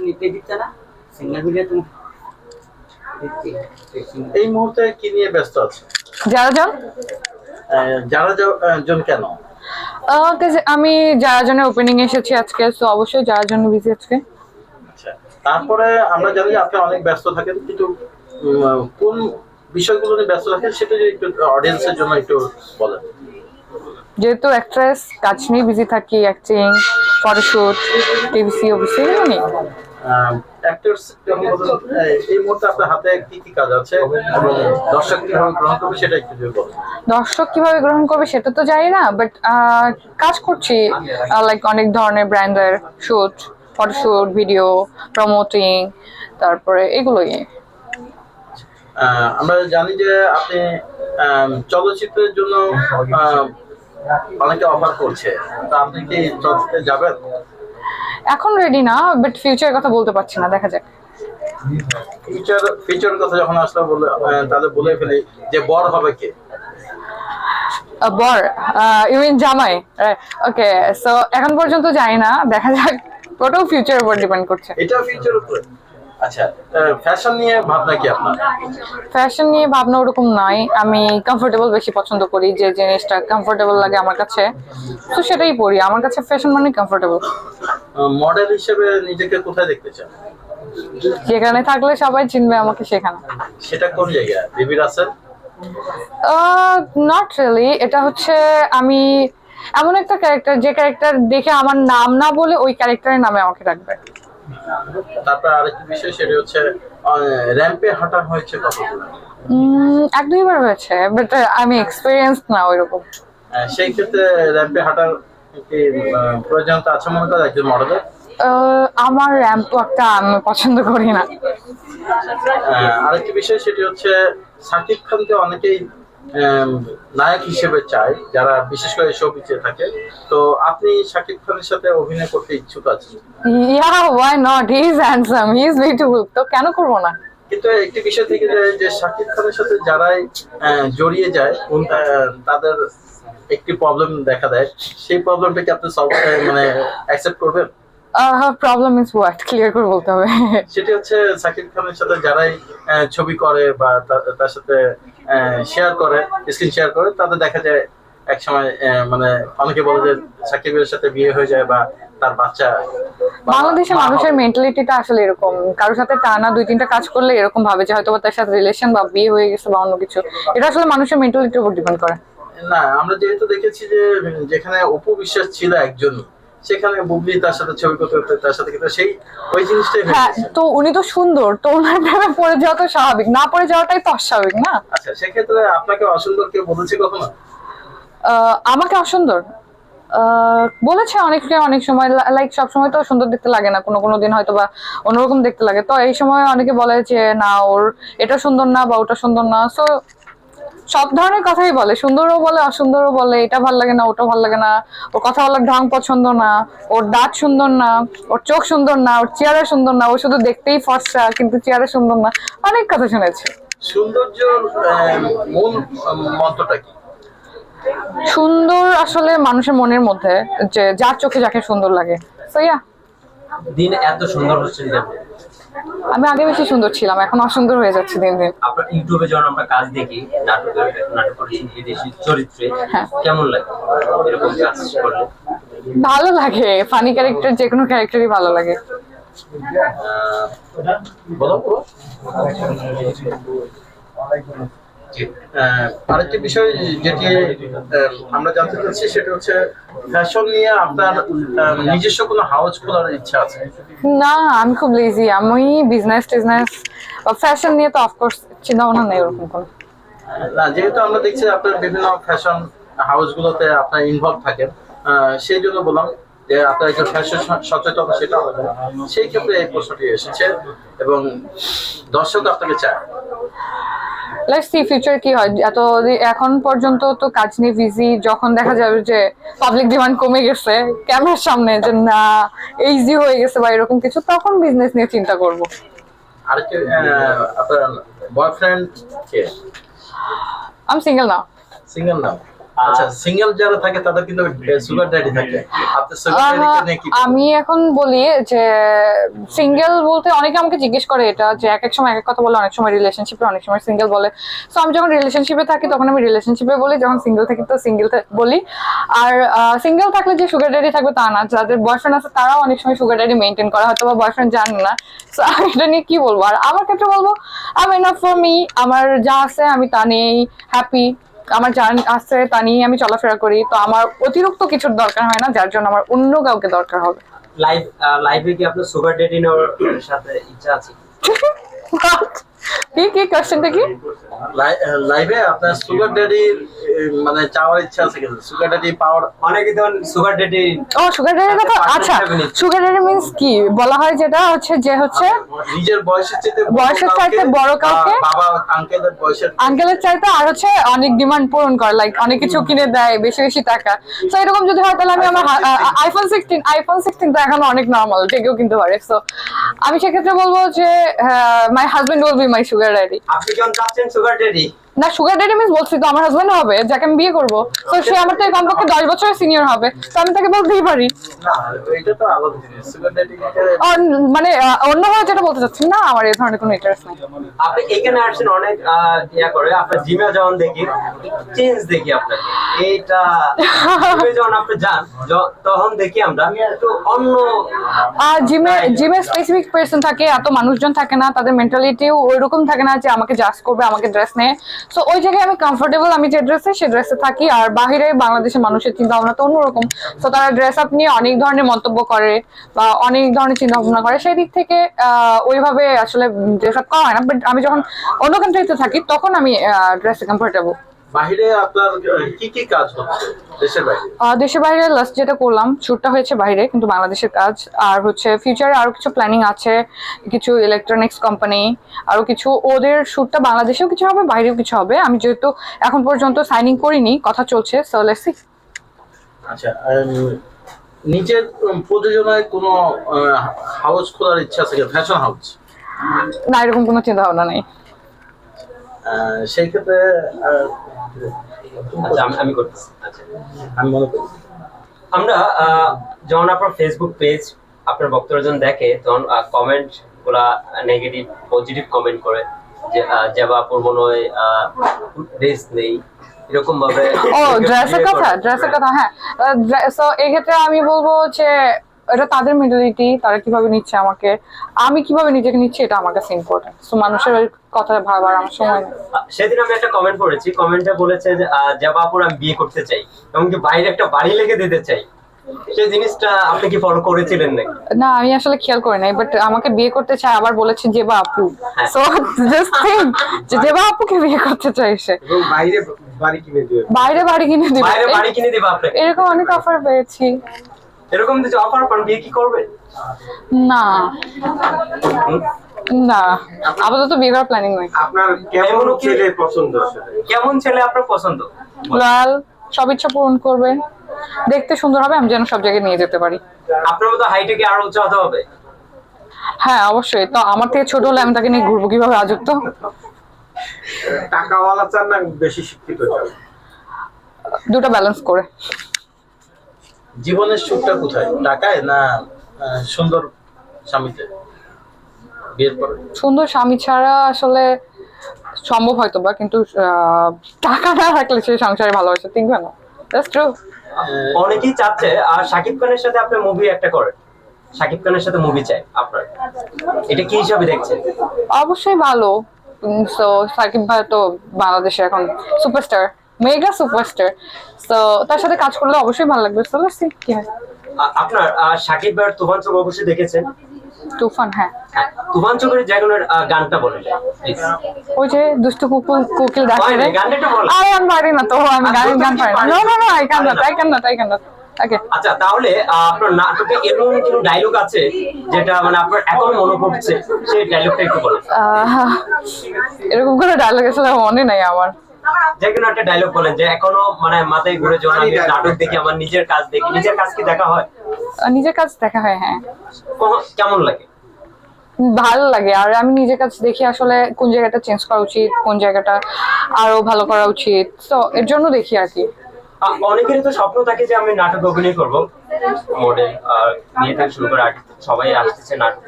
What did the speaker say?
নিতে দিচ্ছে না ভিডিও তুমি এই মুহূর্তে কি নিয়ে ব্যস্ত আছে? যারা যান যারা যা- আহ, জন কেন আমি যারা জন্য ওপেনিং এসেছি আজকে তো অবশ্যই যার জন্য বিজি আজকে। আচ্ছা তারপরে আমরা জানি আপনি অনেক ব্যস্ত থাকেন কিন্তু কোন বিষয়গুলো নিয়ে ব্যস্ত থাকেন সেটা যদি একটু অডিয়েন্সের জন্য একটু বলেন। যেহেতু অ্যাক্ট্রেস কাজ নিয়ে বিজি থাকি অ্যাক্টিং ফটোশুট টিভিসি অফিসে নিয়ে। অ্যাক্টরস এই মুহূর্তে আপনার হাতে কি কি কাজ আছে? এবং দর্শক কীভাবে গ্রহণ করবে সেটা একটু যদি বলেন। দর্শক কীভাবে গ্রহণ করবে সেটা তো জানি না বাট কাজ করছি লাইক অনেক ধরনের ব্র্যান্ডের শুট ফটোশুট ভিডিও প্রমোটিং তারপরে এগুলোই। আমরা জানি যে আপনি চলচ্চিত্রের জন্য অনেকে অফার করছে। তা আপনি কি চলচ্চিত্রে যাবেন? এখন রেডি না বাট ফিউচারের কথা বলতে পারছি না দেখা যাক। ফিউচার ফিউচার কথা যখন আসলে বলে তাহলে বলে ফেলি যে বর হবে কে? বর ইউ মিন জামাই ওকে সো এখন পর্যন্ত জানি না দেখা যাক। ওটাও ফিউচারের উপর ডিপেন্ড করছে। এটা ফিউচার উপরে। আচ্ছা ফ্যাশন নিয়ে ভাবনা কি আপনার? ফ্যাশন নিয়ে ভাবনা ওরকম নয় আমি কমফোর্টেবল বেশি পছন্দ করি যে জিনিসটা কমফোর্টেবল লাগে আমার কাছে। তো সেটাই পরি। আমার কাছে ফ্যাশন মানে কমফোর্টেবল মডেল হিসেবে নিজেকে কোথায় দেখতে চান? যেখানে থাকলে সবাই চিনবে আমাকে সেখানে। সেটা কোন জায়গায়? বিবি রাসেল? নট রিয়েলি এটা হচ্ছে আমি এমন একটা ক্যারেক্টার যে ক্যারেক্টার দেখে আমার নাম না বলে ওই ক্যারেক্টারের নামে আমাকে রাখবে তারপর আরেকটি বিষয় সেটা হচ্ছে র্যাম্পে হাঁটা হয়েছে কতগুলো? এক দুইবার হয়েছে বাট আমি এক্সপিরিয়েন্স না ওইরকম। সেই ক্ষেত্রে র্যাম্পে হাঁটার কি প্রয়োজনীয়তা আছে মনে করেন একজন মডেলের আমার র্যাম্প ওয়াকটা আমি পছন্দ করি না। আরেকটি বিষয় সেটি হচ্ছে সাকিব খানকে অনেকেই নায়ক হিসেবে চায় যারা বিশেষ করে শোবিচে থাকে। তো আপনি সাকিব খানের সাথে অভিনয় করতে ইচ্ছুক আছেন? Yeah why not he is handsome he is beautiful তো কেন করব না? কিন্তু একটি বিষয় থেকে যায় যে শাকিব খানের সাথে যারাই জড়িয়ে যায় তাদের একটি প্রবলেম দেখা দেয়। সেই প্রবলেমটা কি আপনি সলভ মানে অ্যাকসেপ্ট করবেন? প্রবলেম ইজ হোয়াট ক্লিয়ার করে বলতে হবে। সেটি হচ্ছে সাকিব খানের সাথে যারাই ছবি করে বা তার সাথে শেয়ার করে স্ক্রিন শেয়ার করে তাদের দেখা যায় এক সময় মানে অনেকে বলে যে সাকিবের সাথে বিয়ে হয়ে যায় বা তার বাচ্চা বাংলাদেশের মানুষের। মেন্টালিটিটা আসলে এরকম। কারোর সাথে টানা দুই তিনটা কাজ করলে এরকম ভাবে যে হয়তো বা তার সাথে রিলেশন বা বিয়ে হয়ে গেছে বা অন্য কিছু। এটা আসলে মানুষের মেন্টালিটির উপর ডিপেন্ড করে। না আমরা যেহেতু দেখেছি যে যেখানে অপু বিশ্বাস ছিল একজন সেখানে বুবলি তার সাথে ছবি করতে করতে তার সাথে কিন্তু সেই ওই জিনিসটাই হ্যাঁ তো উনি তো সুন্দর তো ওনার প্রেমে পড়ে যাওয়া তো স্বাভাবিক না পড়ে যাওয়াটাই তো অস্বাভাবিক না? আচ্ছা সেক্ষেত্রে আপনাকে অসুন্দর কেউ বলেছে কখনো? আমাকে অসুন্দর। আহ, বলেছে অনেকে অনেক সময় লাইক সব সময় তো সুন্দর দেখতে লাগে না কোনো কোনো দিন হয়তো বা অন্যরকম দেখতে লাগে। তো এই সময় অনেকে বলে যে না ওর এটা সুন্দর না বা ওটা সুন্দর না। সো সব ধরনের কথাই বলে। সুন্দরও বলে অসুন্দরও বলে। এটা ভালো লাগে না ওটা ভালো লাগে না। ওর কথা বলার ঢং পছন্দ না। ওর দাঁত সুন্দর না। ওর চোখ সুন্দর না। ওর চেয়ারে সুন্দর না। ও শুধু দেখতেই ফর্সা কিন্তু চেয়ারে সুন্দর না। অনেক কথা শুনেছি। সৌন্দর্যের মূল মন্ত্রটা কি? সুন্দর আসলে মানুষের মনের মধ্যে যে যার চোখে যাকে সুন্দর লাগে। তো ইয়া দিন এত সুন্দর হচ্ছেন যেন আমি আগে বেশি সুন্দর ছিলাম এখন অসুন্দর হয়ে যাচ্ছে দিন দিন। আপনার ইউটিউবে যখন আমরা কাজ দেখি নাটক চরিত্রে হ্যাঁ। কেমন লাগে? এরকম কাজ করলে? ভালো লাগে ফানি ক্যারেক্টার যে কোনো ক্যারেক্টারই ভালো লাগে। বলো। আরেকটি বিষয় যেটি আমরা জানতে চাচ্ছি সেটা হচ্ছে ফ্যাশন নিয়ে আপনার নিজস্ব কোনো হাউস খোলার ইচ্ছা আছে? না আমি খুব লেজি আমি বিজনেস টিজনেস ফ্যাশন নিয়ে তো অফকোর্স চিন্তা ভাবনা নেই ওরকম কোনো। না যেহেতু আমরা দেখছি আপনার বিভিন্ন ফ্যাশন হাউসগুলোতে আপনার ইনভলভ থাকেন সেই জন্য বললাম যে আপনার একজন ফ্যাশন সচেতন সেটা আলাদা সেই ক্ষেত্রে এই প্রশ্নটি এসেছে এবং দর্শক আপনাকে চায়। লেটস সি ফিউচার কি হয়। এত এখন পর্যন্ত তো কাজ নিয়ে বিজি যখন দেখা যাবে যে পাবলিক ডিমান্ড কমে গেছে ক্যামেরার সামনে? যে না ইজি হয়ে গেছে বা এরকম কিছু তখন বিজনেস নিয়ে চিন্তা করব। আরেকটি আহ, আপনার বয়ফ্রেন্ড কে? আমি সিঙ্গেল না সিঙ্গেল নাম আচ্ছা সিঙ্গেল যারা থাকে তাদের কিন্তু সুগার ড্যাডি থাকে। আপনি সুগার আহা, কি আমি এখন বলি যে সিঙ্গেল বলতে অনেকে আমাকে জিজ্ঞেস করে এটা যে এক এক সময় এক এক কথা বলে অনেক সময় রিলেশনশিপে অনেক সময় সিঙ্গেল বলে। তো আমি যখন রিলেশনশিপে থাকি তখন আমি রিলেশনশিপে বলি যখন সিঙ্গেল থাকি তো সিঙ্গেল বলি। আর সিঙ্গেল থাকলে যে সুগার ড্যাডি থাকবে তা না যাদের বয়ফ্রেন্ড আছে তারাও অনেক সময় সুগার ড্যাডি মেনটেন করা হয়তো বা বয়ফ্রেন্ড জানে না। তো আমি এটা নিয়ে কি বলব? আর আমার ক্ষেত্রে বলব আমি এনাফ ফর মি আমার যা আছে আমি তা নিয়েই হ্যাপি আমার যান আছে তা নিয়ে আমি চলাফেরা করি। তো আমার অতিরিক্ত কিছুর দরকার হয় না যার জন্য আমার অন্য কাউকে দরকার হবে। লাইভ লাইভে কি আপনার সুগার ডেডি নেওয়ার সাথে ইচ্ছা আছে? কি কি কোশ্চেনটা কি? লাইভে আপনার সুগার ড্যাডি মানে চাওয়ার ইচ্ছা আছে কিন্তু সুগার ড্যাডি পাওয়ার অনেকে ধরুন সুগার ডেডি ও সুগার ড্যাডির কথা আচ্ছা সুগার ড্যাডি মিন্স কি? বলা হয় যেটা হচ্ছে যে হচ্ছে নিজের বয়সের চাইতে বয়সের চাইতে বড় কাউকে, বাবা আঙ্কেলের বয়সের আঙ্কেলের চাইতে আর হচ্ছে অনেক ডিমান্ড পূরণ করে লাইক অনেক কিছু কিনে দেয় বেশি বেশি টাকা। তো এরকম যদি হয় তাহলে আমি আমার আইফোন সিক্সটিন আইফোন সিক্সটিন তো এখন অনেক নর্মাল যে কেউ কিনতে পারে। সো আমি সেক্ষেত্রে বলব যে my husband will be my sugar daddy আপনি কেমন চাচ্ছেন সুগার ডেডি না সুগার ড্যাডি মিন্স বলছি তো আমার হাজবেন্ড হবে যাকে আমি বিয়ে করব। তো সে আমার থেকে কমপক্ষে দশ বছরের সিনিয়র হবে তো আমি তাকে বলতেই পারি। না এটা তো আলাদা জিনিস। সুগার ড্যাডি আর মানে আহ, অন্যভাবে যেটা বলতে চাচ্ছি না আমার এই ধরনের কোনো ইন্টারেস্ট নেই। আপনি এখানে আসছেন অনেক ইয়া করে আপনার জিমে যখন দেখি চেঞ্জ দেখি আপনাকে। এইটা জিমে যখন আপনি যান তখন দেখি আমরা একটু অন্য আর জিমে জিমে স্পেসিফিক পার্সন থাকে এত মানুষজন থাকে না তাদের মেন্টালিটিও ওইরকম থাকে না যে আমাকে জাজ করবে আমাকে ড্রেস নেয়। সো ওই জায়গায় আমি কমফোর্টেবল আমি যে ড্রেসে সে ড্রেসে থাকি। আর বাহিরে বাংলাদেশের মানুষের চিন্তা ভাবনা তো অন্যরকম। সো তারা ড্রেস আপ নিয়ে অনেক ধরনের মন্তব্য করে বা অনেক ধরনের চিন্তা ভাবনা করে। সেই দিক থেকে ওইভাবে আসলে ড্রেস আপ করা হয় না। বাট আমি যখন অন্য কান্ট্রিতে থাকি, তখন আমি ড্রেসে কমফোর্টেবল বাহিরে আপনার কি কি কাজ হচ্ছে দেশের বাইরে? দেশের বাইরে লাস্ট যেটা করলাম শুটটা হয়েছে বাইরে কিন্তু বাংলাদেশের কাজ। আর হচ্ছে ফিউচারে আরও কিছু প্ল্যানিং আছে কিছু ইলেকট্রনিক্স কোম্পানি আরও কিছু। ওদের শুটটা বাংলাদেশেও কিছু হবে বাইরেও কিছু হবে। আমি যেহেতু এখন পর্যন্ত সাইনিং করিনি কথা চলছে সো লেটস সি আচ্ছা নিজের প্রযোজনায় কোনো হাউস খোলার ইচ্ছা আছে ফ্যাশন হাউস না এরকম কোনো চিন্তা ভাবনা নেই। সেই ক্ষেত্রে আচ্ছা আমি- আমি করতেছি। আচ্ছা। আমি মনে করি। আমরা যখন আপনার ফেসবুক পেজ আপনার বক্তব্য যখন দেখে তখন কমেন্টগুলা নেগেটিভ পজিটিভ কমেন্ট করে যে আহ, জেবাপুর মনে হয় ড্রেস নেই। এরকম ভাবে ও ড্রেসের কথা ড্রেসের কথা হ্যাঁ। সো এই ক্ষেত্রে আমি বলব যে এটা তাদের মেন্টালিটি তারা কীভাবে নিচ্ছে আমাকে আমি কীভাবে নিজেকে নিচ্ছি এটা আমার কাছে ইম্পর্টেন্ট সো মানুষের কথা ভাবার আমার সময় নেই। সেদিন আমি একটা কমেন্ট পড়েছি কমেন্টে বলেছে যে জেবাপুর আমি বিয়ে করতে চাই এমনকি বাইরে একটা বাড়ি লেগে দিতে চাই। সেই জিনিসটা আপনি কি ফলো করেছিলেন নাকি? না আমি আসলে খেয়াল করি নাই বাট আমাকে বিয়ে করতে চায় আবার বলেছে যে বা আপু। হ্যাঁ। সো জাস্ট যে দেবা আপুকে বিয়ে করতে চাইছে এবং বাইরে বাড়ি কিনে দিবে। বাইরে বাড়ি কিনে দিবে। বাইরে বাড়ি কিনে দিবে আপনাকে। এরকম অনেক অফার পেয়েছি। এরকম যদি অফার পান বিয়ে কি করবেন না। না। আপাতত বিয়ে করার প্ল্যানিং নাই। আপনার কেমন ছেলে পছন্দ? কেমন ছেলে আপনার পছন্দ? লয়াল সব ইচ্ছা পূরণ করবে। দেখতে সুন্দর হবে আমি যেন সব জায়গায় নিয়ে যেতে পারি। আপনার মতো হাইটে কি আরও উঁচু হতে হবে? হ্যাঁ অবশ্যই। তো আমার থেকে ছোট হলে আমি তাকে নিয়ে ঘুরবো কীভাবে আজব তো টাকাওয়ালা চান না বেশি শিক্ষিত চান। দুটো ব্যালেন্স করে। জীবনের সুখটা কোথায়? টাকায় না সুন্দর স্বামীতে? বিয়ের পরে? সুন্দর স্বামী ছাড়া আসলে সম্ভব হয়তো বা কিন্তু আহ, টাকা না থাকলে সে সংসারে ভালোবাসা টিকবে না? দ্যাটস ট্রু অনেকেই চাচ্ছে আর শাকিব খানের সাথে আপনি মুভি একটা করেন। শাকিব খানের সাথে মুভি চাই আপনার। এটা কি হিসাবে দেখছেন? অবশ্যই ভালো। সো সাকিব ভাই তো বাংলাদেশে এখন সুপারস্টার মেগা সুপারস্টার। তো তার সাথে কাজ করলে অবশ্যই ভালো লাগবে। চলো সি কি হয়। আপনার শাকিব ভাইয়ের তুফান চোখ অবশ্যই দেখেছেন? তুফান হ্যাঁ। হ্যাঁ, তুফান চোখের জায়গার গানটা বলেন ওই যে দুষ্টু কুকুল কোকিল ডাকে রে বলো। আরে আমি পারি না তো আমি গান গান পারি না? No. No no I can not. I can not I can not okay আচ্ছা তাহলে আপনার নাটকে এমন কোন ডায়লগ আছে যেটা মানে আপনার এখন মনে পড়ছে? সেই ডায়লগটা একটু বলেন। এরকম করে ডায়লগ আসলে মনে নাই আমার। যে কোনো একটা ডায়লগ বলেন যে এখনও মানে মাথায় ঘুরে যখন আমি নাটক দেখি আমার নিজের কাজ দেখি নিজের কাজ কি দেখা হয়? নিজের কাজ দেখা হয় হ্যাঁ। কেমন লাগে? ভালো লাগে আর আমি নিজের কাছে দেখি আসলে কোন জায়গাটা চেঞ্জ করা উচিত কোন জায়গাটা আরও ভালো করা উচিত। তো এর জন্য দেখি আর কি। অনেকেরই তো স্বপ্ন থাকে যে আমি নাটক অভিনয় করব। মডেল আর মেয়ে থেকে শুরু করে আর্টিস্ট সবাই আসতেছে নাটক